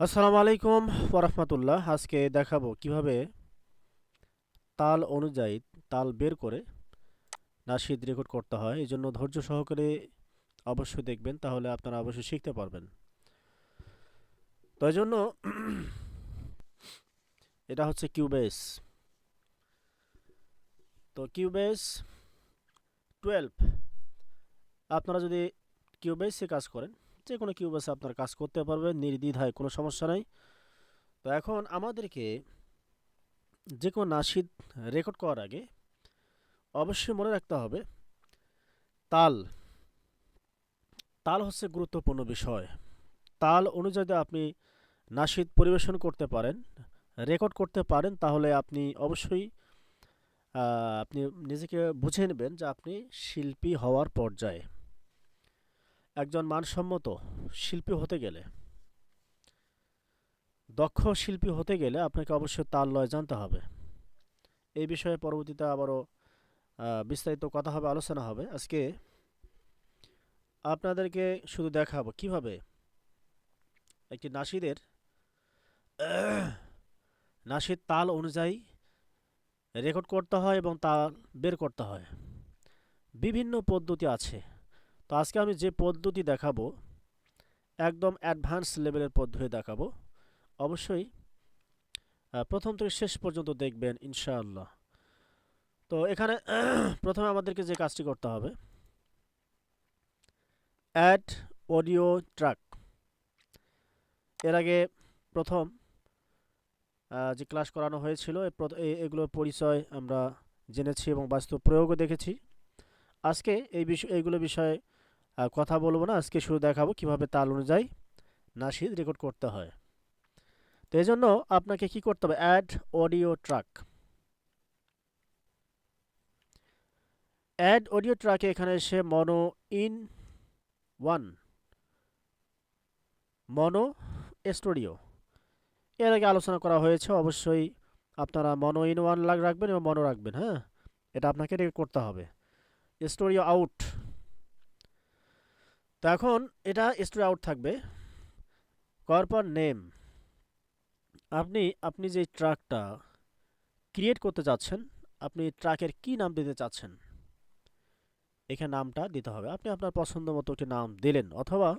আসসালামু আলাইকুম ওরহমতুল্লাহ আজকে দেখাবো কীভাবে তাল অনুযায়ী তাল বের করে নাশিদ রেকর্ড করতে হয়। এই জন্য ধৈর্য সহকারে অবশ্যই দেখবেন, তাহলে আপনারা অবশ্যই শিখতে পারবেন। তো এই জন্য এটা হচ্ছে কিউবেস তো কিউবেস টুয়েলভ আপনারা যদি কিউবেসে কাজ করেন যে কোনো কিউবেসে আপনার কাজ করতে পারবেন, নির্দ্বিধায় কোনো সমস্যা নাই। তো এখন আমাদেরকে যে কোনো নাশিদ রেকর্ড করার আগে অবশ্যই মনে রাখতে হবে, তাল তাল হচ্ছে গুরুত্বপূর্ণ বিষয়। তাল অনুযায়ী আপনি নাশিদ পরিবেশন করতে পারেন রেকর্ড করতে পারেন, তাহলে আপনি অবশ্যই আপনি নিজেকে বুঝে নেবেন যে আপনি শিল্পী হওয়ার পর্যায়ে। একজন মানসম্মত শিল্পী হতে গেলে, দক্ষ শিল্পী হতে গেলে আপনাকে অবশ্যই তাল লয় জানতে হবে। এই বিষয়ে পরবর্তীতে আবারও বিস্তারিত কথা হবে, আলোচনা হবে। আজকে আপনাদেরকে শুধু দেখাবো কীভাবে একটি নাসিদের, নাসির তাল অনুযায়ী রেকর্ড করতে হয় এবং তাল বের করতে হয়। বিভিন্ন পদ্ধতি আছে। তো আজকে আমি যে পদ্ধতি দেখাবো, একদম অ্যাডভান্স লেভেলের পদ্ধতি দেখাবো, অবশ্যই প্রথম থেকে শেষ পর্যন্ত দেখবেন, ইনশাআল্লাহ। তো এখানে প্রথমে আমাদেরকে যে কাজটি করতে হবে অ্যাড অডিও ট্র্যাক এর আগে প্রথম যে ক্লাস করানো হয়েছিল এগুলোর পরিচয় আমরা জেনেছি এবং বাস্তব প্রয়োগও দেখেছি। আজকে এই বিষয় এইগুলো বিষয়ে কথা বলব না, আজকে শুধু দেখাবো কীভাবে তাল অনুযায়ী নাশিদ রেকর্ড করতে হয়। তো এই জন্য আপনাকে কি করতে হবে? Add audio track add audio ট্র্যাকে এখানে এসে mono in one mono studio এর আগে আলোচনা করা হয়েছে, অবশ্যই আপনারা মনো ইন ওয়ান লাগ, রাখবেন এবং মনো রাখবেন হ্যাঁ? এটা আপনাকে রেকর্ড করতে হবে। স্টোরিও আউট তো এখন এটা স্টোরি আউট থাকবে। করার পর নেম আপনি আপনি যে ট্রাকটা ক্রিয়েট করতে যাচ্ছেন আপনি ট্রাকের কি নাম দিতে চাচ্ছেন? এখানে নামটা দিতে হবে। আপনি আপনার পছন্দ মতো একটি নাম দিলেন, অথবা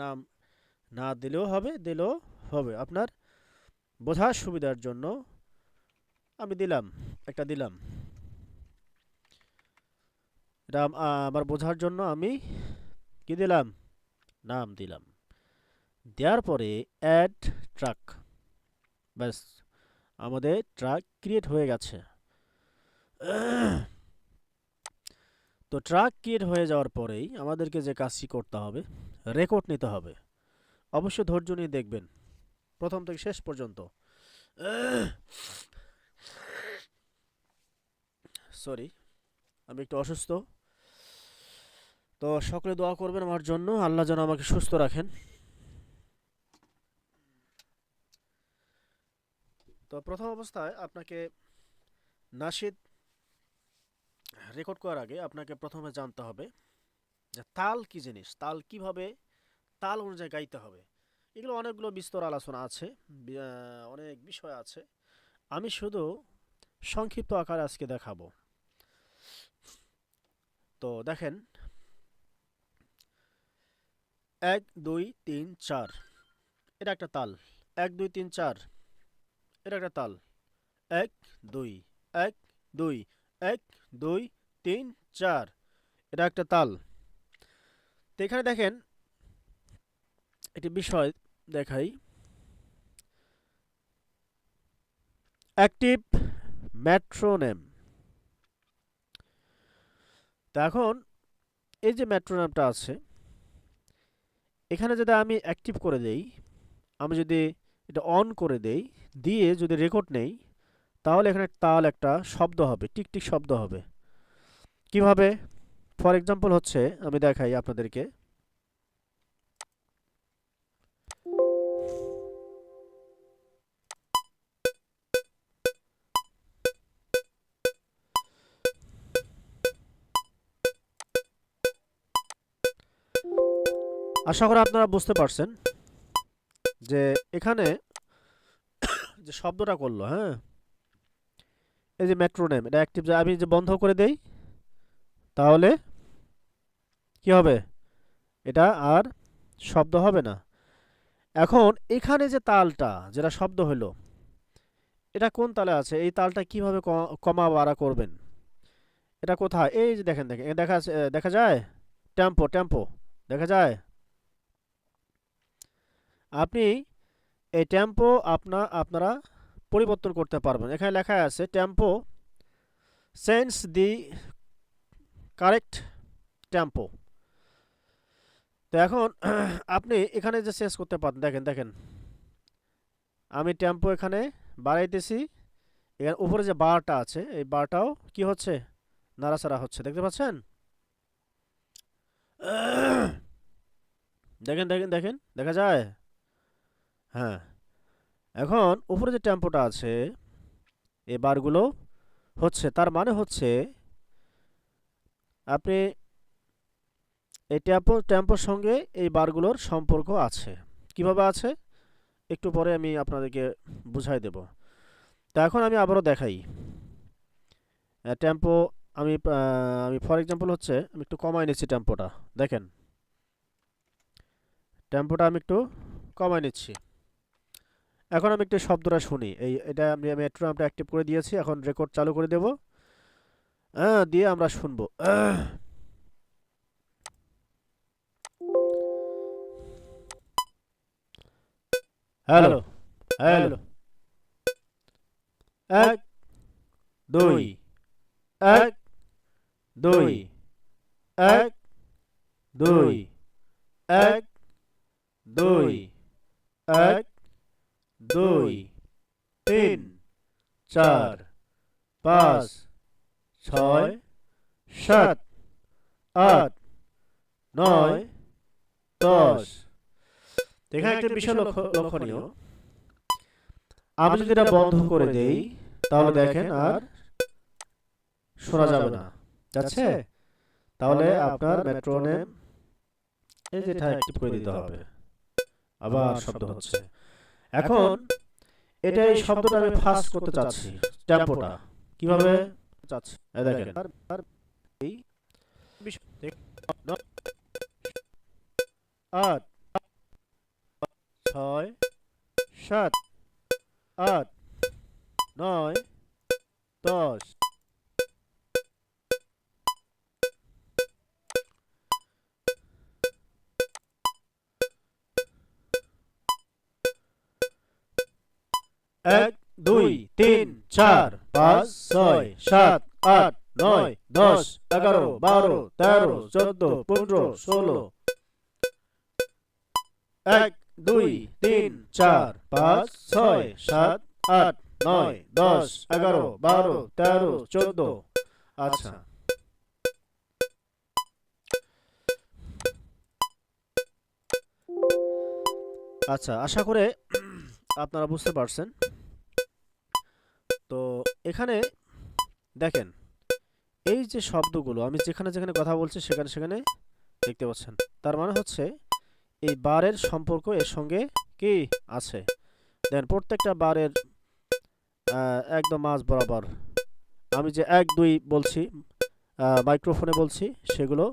নাম না দিলেও হবে দিলেও হবে। আপনার বোঝার সুবিধার জন্য আমি দিলাম, একটা দিলাম। এটা আম- আমার বোঝার জন্য আমি কি দিলাম? নাম দিলাম। দেওয়ার পরে অ্যাড ট্রাক ব্যাস, আমাদের ট্রাক ক্রিয়েট হয়ে গেছে। তো ট্রাক ক্রিয়েট হয়ে যাওয়ার পরেই আমাদেরকে যে কাজটি করতে হবে রেকর্ড নিতে হবে। অবশ্যই ধৈর্য নিয়ে দেখবেন। প্রথম থেকে শেষ পর্যন্ত। সরি আমি একটু অসুস্থ। তো সকলে দোয়া করবেন আমার জন্য। আল্লাহ যেন আমাকে সুস্থ রাখেন। তো প্রথম অবস্থায় আপনাকে নাশিদ রেকর্ড করার আগে আপনাকে প্রথমে জানতে হবে যে তাল কি জিনিস? তাল কীভাবে? তাল অনুযায়ী গাইতে হবে। এগুলো অনেকগুলো বিস্তর আলোচনা আছে অনেক বিষয় আছে। আমি শুধু সংক্ষিপ্ত আকারে আজকে দেখাবো। তো দেখেন এক, দুই, তিন, চার। এটা একটা তাল। এক, দুই, তিন, চার। এটা একটা তাল। এক, দুই। এক দুই। এক, দুই, তিন, চার। এটা একটা তাল। তো এখানে দেখেন, একটি বিষয় দেখাই। অ্যাক্টিভ ম্যাট্রোনেম তো এখন, এই যে ম্যাট্রোনেমটা আছে এখানে যদি আমি অ্যাক্টিভ করে দেই, আমি যদি এটা অন করে দেই, দিয়ে যদি রেকর্ড নেই, তাহলে এখানে তাল একটা শব্দ হবে টিকটিক শব্দ হবে। কীভাবে? ফর এক্সাম্পল হচ্ছে, আমি দেখাই আপনাদেরকে। আশা করি আপনারা বুঝতে পারছেন যে এখানে যে শব্দটা করল হ্যাঁ? এই যে মেট্রোনেম এটা অ্যাক্টিভ আমি যে বন্ধ করে দেই, তাহলে কি হবে? এটা আর শব্দ হবে না। এখন এখানে যে তালটা, যেটা শব্দ হলো, এটা কোন তালে আছে? এই তালটা কীভাবে কমা বাড়া করবেন? এটা কোথায়? এই যে দেখেন দেখেন দেখা দেখা যায়? টেম্পো টেম্পো দেখা যায়? আপনি এই টেম্পো আপনা, আপনারা পরিবর্তন করতে পারবেন। এখানে লেখা আছে tempo sense the correct tempo তো এখন আপনি এখানে যে চেঞ্জ করতে পারেন দেখেন দেখেন। আমি টেম্পো এখানে বাড়াইতেছি এখানে উপরে যে বারটা আছে, এই বারটাও কি হচ্ছে? নাড়াচাড়া হচ্ছে, দেখতে পাচ্ছেন? দেখেন দেখেন দেখেন, দেখা যায়? হ্যাঁ। এখন উপরে যে টেম্পোটা আছে এই বারগুলো হচ্ছে, তার মানে হচ্ছে আপনি এই টেম্পো টেম্পোর সঙ্গে এই বারগুলোর সম্পর্ক আছে। কীভাবে আছে? একটু পরে আমি আপনাদেরকে বুঝাই দেব। তা এখন আমি আবারও দেখাই। টেম্পো আমি আমি ফর এক্সাম্পল হচ্ছে, আমি একটু কমাই নিচ্ছি টেম্পোটা দেখেন। টেম্পোটা আমি একটু কমাই নিচ্ছি। এখন আমি একটু শব্দটা শুনি। এই এটা আমি আমি একটু আমরা অ্যাক্টিভ করে দিয়েছি এখন রেকর্ড চালু করে দেব। হ্যাঁ দিয়ে আমরা শুনব। হ্যালো হ্যালো এক দুই এক দুই এক দুই এক দুই এক দুই তিন চার, পাঁচ, ছয়, সাত, আট, নয়, দশ। এখানে একটা বিষয় লক্ষণীয়। আমি যদি এটা বন্ধ করে দেই, তাহলে দেখেন আর শোনা যাবে না। যাচ্ছে? তাহলে আপনার মেট্রোনেম এই যেটা অ্যাক্টিভ করে দিতে হবে। আবার শব্দ হচ্ছে। এখন এটা এই শব্দটা আমি ফাস্ট করতে চাচ্ছি। টেম্পোটা কীভাবে? চাচ্ছি। এই দেখেন। এই আট ছয় সাত আট নয় দশ দুই, তিন, চার, পাঁচ, ছয়, সাত, আট, নয়, দশ, এগারো, বারো, তেরো, চোদ্দ, পনেরো, ষোলো। এক, দুই, তিন, চার, পাঁচ, ছয়, সাত, আট, নয়, দশ, এগারো, বারো, তেরো, চোদ্দ। আচ্ছা। আচ্ছা আশা করে আপনারা বুঝতে পারছেন। তো এখানে দেখেন, এই যে শব্দগুলো, আমি যেখানে যেখানে কথা বলছি সেখানে সেখানে দেখতে পাচ্ছেন। তার মানে হচ্ছে এই বারের সম্পর্ক এর সঙ্গে কি আছে? দেন প্রত্যেকটা বারের একদম মাঝ বরাবর। আমি যে এক, দুই বলছি মাইক্রোফোনে বলছি, সেগুলো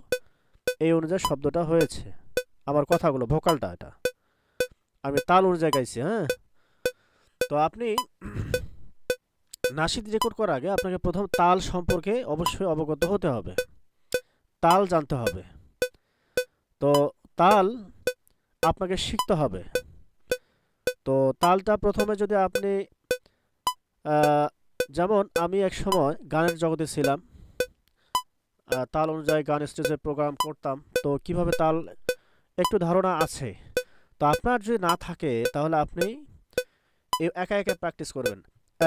এই অনুযায়ী শব্দটা হয়েছে। আমার কথাগুলো, ভোকালটা এটা। আমি তাল অনুযায়ী গাইছি হ্যাঁ? তো আপনি নাসিদ রেকর্ড করার আগে আপনাকে প্রথম তাল সম্পর্কে অবশ্যই অবগত হতে হবে। তাল জানতে হবে। তো তাল আপনাকে শিখতে হবে। তো তালটা প্রথমে যদি আপনি যেমন আমি এক সময় গানের জগতে ছিলাম তাল অনুযায়ী গান স্টেজে প্রোগ্রাম করতাম। তো কীভাবে তাল, একটু ধারণা আছে। তো আপনার যদি না থাকে তাহলে আপনি একা একা প্র্যাকটিস করবেন।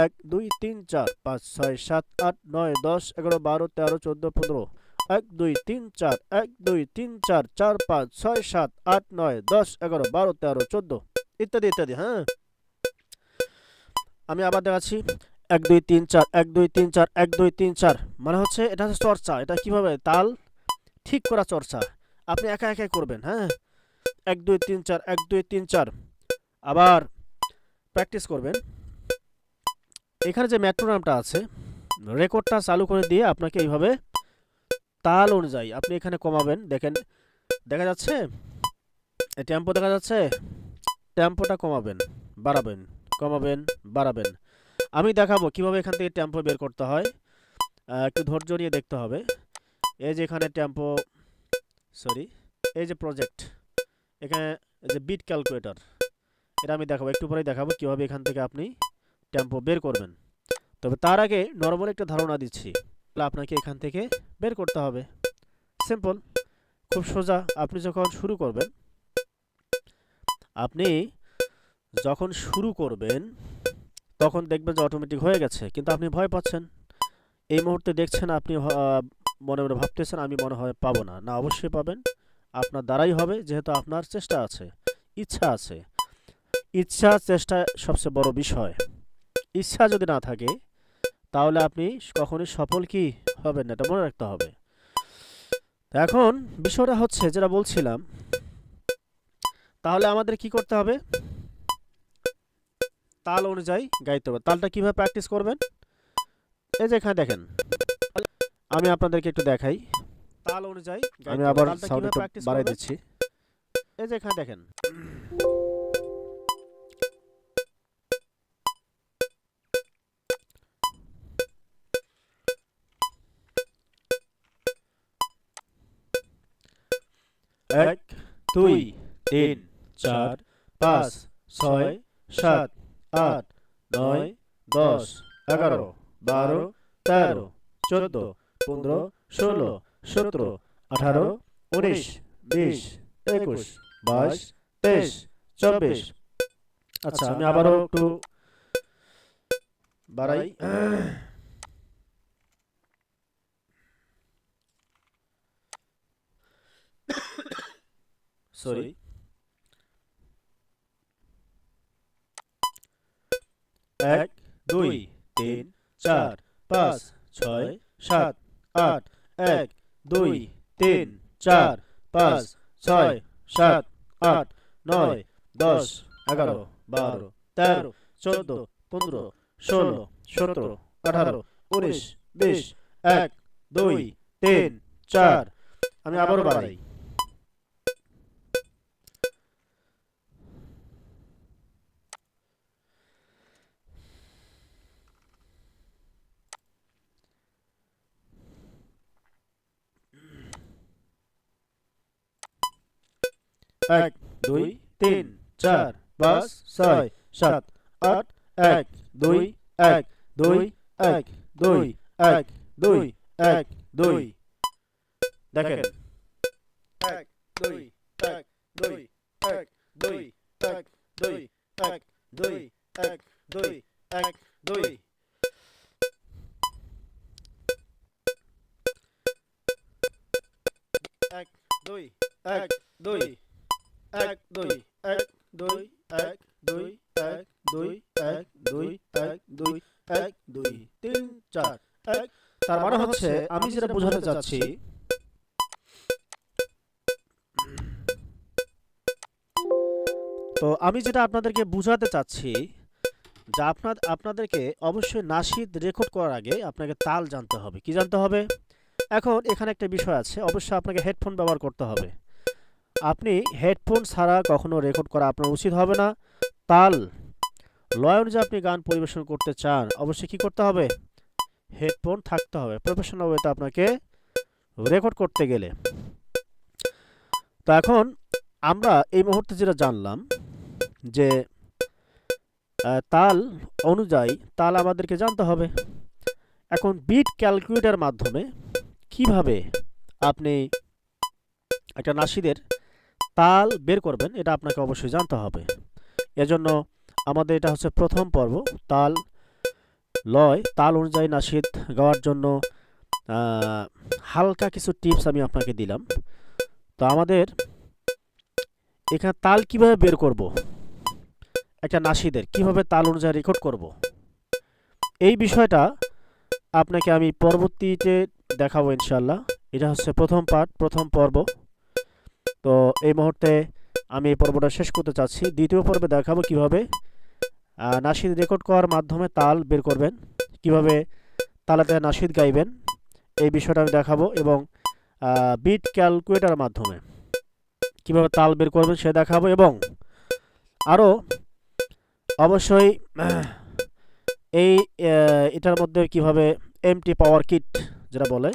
এক দুই তিন চার পাঁচ ছয় সাত আট নয় দশ এগারো বারো তেরো চোদ্দ পনেরো। এক দুই তিন চার, এক দুই তিন চার চার পাঁচ ছয় সাত আট নয় দশ এগারো বারো তেরো চোদ্দ। ইত্যাদি ইত্যাদি হ্যাঁ। আমি আবার দেখাচ্ছি। এক দুই তিন চার, এক দুই তিন চার, এক দুই তিন চার। মানে হচ্ছে এটা হচ্ছে চর্চা। এটা কীভাবে? তাল ঠিক করা চর্চা। আপনি একা একাই করবেন হ্যাঁ। এক দুই তিন চার, এক দুই তিন চার। আবার প্র্যাকটিস করবেন। এখানে যে মেট্রোনামটা আছে রেকর্ডটা চালু করে দিয়ে আপনাকে এইভাবে তাল অনুযায়ী আপনি এখানে কমাবেন। দেখেন, দেখা যাচ্ছে টেম্পো দেখা যাচ্ছে টেম্পোটা কমাবেন, বাড়াবেন কমাবেন, বাড়াবেন। আমি দেখাবো কীভাবে এখান থেকে টেম্পো বের করতে হয়। একটু ধৈর্য নিয়ে দেখতে হবে। এই যে এখানে টেম্পো সরি এই যে প্রজেক্ট এখানে যে বিট ক্যালকুলেটর এটা আমি দেখাবো। একটু পরেই দেখাবো কীভাবে এখান থেকে আপনি টেম্পো বের করবেন। তবে তার আগে নর্মাল একটা ধারণা দিচ্ছি। আপনাকে এখান থেকে বের করতে হবে। সিম্পল খুব সোজা আপনি যখন শুরু করবেন, আপনি যখন শুরু করবেন, তখন দেখবেন যে অটোমেটিক হয়ে গেছে, কিন্তু আপনি ভয় পাচ্ছেন। এই মুহূর্তে দেখছেন আপনি মনে মনে ভাবতেছেন, আমি মনে হয় পাবো না। না, অবশ্যই পাবেন। আপনার দ্বারাই হবে, যেহেতু আপনার চেষ্টা আছে, ইচ্ছা আছে। ইচ্ছা চেষ্টা সবচেয়ে বড় বিষয়। ইচ্ছা যদি না থাকে তাহলে আপনি কখনোই সফল কি হবেন না এটা মনে রাখতে হবে। এখন বিষয়টা হচ্ছে যেটা বলছিলাম তাহলে আমাদের কি করতে হবে? তাল অনুযায়ী গাইতে হবে। তালটা কীভাবে প্র্যাকটিস করবেন? এই যে এখানে দেখেন আমি আপনাদেরকে একটু দেখাই। তাল অনুযায়ী আমি আবার সাউন্ড একটু বাড়াই দিচ্ছি। এই যে এখানে দেখেন এক দুই তিন চার পাঁচ ছয় সাত আট নয় দশ এগারো বারো তেরো চোদ্দ পনেরো ষোলো সতেরো আঠারো উনিশ বিশ একুশ বাইশ তেইশ চব্বিশ আচ্ছা আমি আবারও একটু বাড়াই সরি এক দুই তিন চার পাঁচ ছয় সাত আট এক দুই তিন চার পাঁচ ছয় সাত আট নয় দশ এগারো বারো তেরো চোদ্দ পনেরো ষোলো সতেরো আঠারো উনিশ বিশ এক দুই তিন চার। আমি আবারও বাড়াই। এক দুই তিন চার পাঁচ ছয় সাত আট এক দুই এক দুই এক দুই এক দুই এক দুই দেখেন এক দুই এক দুই এক দুই এক দুই এক দুই এক দুই এক দুই এক দুই এক দুই এক দুই এক দুই এক দুই এক দুই এক দুই এক দুই এক দুই, তিন চার। এক, তার মানে হচ্ছে আমি যেটা বোঝাতে চাচ্ছি, তো আমি যেটা আপনাদেরকে বোঝাতে চাচ্ছি, যে আপনার আপনাদেরকে অবশ্যই নাসিদ রেকর্ড করার আগে আপনাকে তাল জানতে হবে। কি জানতে হবে? এখন এখানে একটা বিষয় আছে, অবশ্যই আপনাকে হেডফোন ব্যবহার করতে হবে। আপনি হেডফোন ছাড়া কখনো রেকর্ড করা আপনার উচিত হবে না। তাল, লয় অনুযায়ী আপনি গান পরিবেশন করতে চান, অবশ্যই কী করতে হবে? হেডফোন থাকতে হবে। প্রফেশনাল ওয়েতে আপনাকে রেকর্ড করতে গেলে। তো এখন আমরা এই মুহূর্তে যেটা জানলাম যে তাল অনুযায়ী তাল আমাদেরকে জানতে হবে। এখন বিট ক্যালকুলেটর মাধ্যমে কীভাবে আপনি একটা নাসিদের তাল বের করবেন, এটা আপনাকে অবশ্যই জানতে হবে। এজন্য আমাদের এটা হচ্ছে প্রথম পর্ব, তাল লয়। তাল অনুযায়ী নাসিদ গাওয়ার জন্য হালকা কিছু টিপস আমি আপনাকে দিলাম। তো আমাদের এখানে তাল কীভাবে বের করব? একটা নাসিদের, কীভাবে তাল অনুযায়ী রেকর্ড করব? এই বিষয়টা আপনাকে আমি পরবর্তীতে দেখাবো ইনশাল্লাহ এটা হচ্ছে প্রথম পার্ট প্রথম পর্ব। তো এই মুহূর্তে আমি এই পর্বটা শেষ করতে চাচ্ছি। দ্বিতীয় পর্বে দেখাবো কীভাবে নাশিদ রেকর্ড করার মাধ্যমে তাল বের করবেন, কীভাবে তালাতে নাশিদ গাইবেন, এই বিষয়টা আমি দেখাবো এবং বিট ক্যালকুলেটারের মাধ্যমে কীভাবে তাল বের করবেন সে দেখাবো এবং আরও অবশ্যই, এই এটার মধ্যে কীভাবে এমটি পাওয়ার কিট যেটা বলে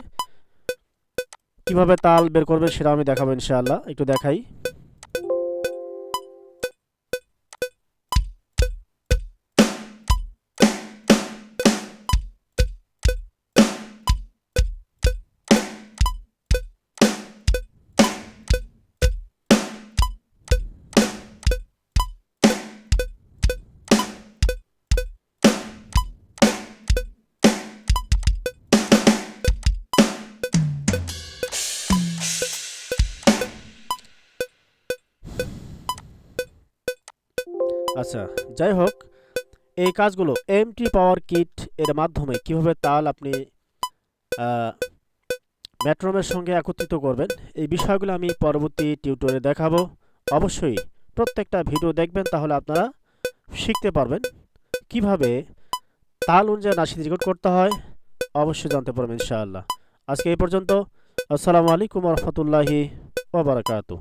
কীভাবে তাল বের করবেন সেটা আমি দেখাবো ইনশাআল্লাহ। একটু দেখাই। আচ্ছা যাই হোক, এই কাজগুলো এমটি পাওয়ার কিট এর মাধ্যমে কীভাবে তাল আপনি মেট্রোমের সঙ্গে একত্রিত করবেন, এই বিষয়গুলো আমি পরবর্তী টিউটোরে দেখাবো। অবশ্যই প্রত্যেকটা ভিডিও দেখবেন, তাহলে আপনারা শিখতে পারবেন কীভাবে তাল অনুযায়ী নাসিদ রেকর্ড করতে হয়। অবশ্যই জানতে পারবেন, ইনশাআল্লাহ। আজকে এই পর্যন্ত, আসসালামু আলাইকুম রহমতুল্লাহি ওবরাকাতু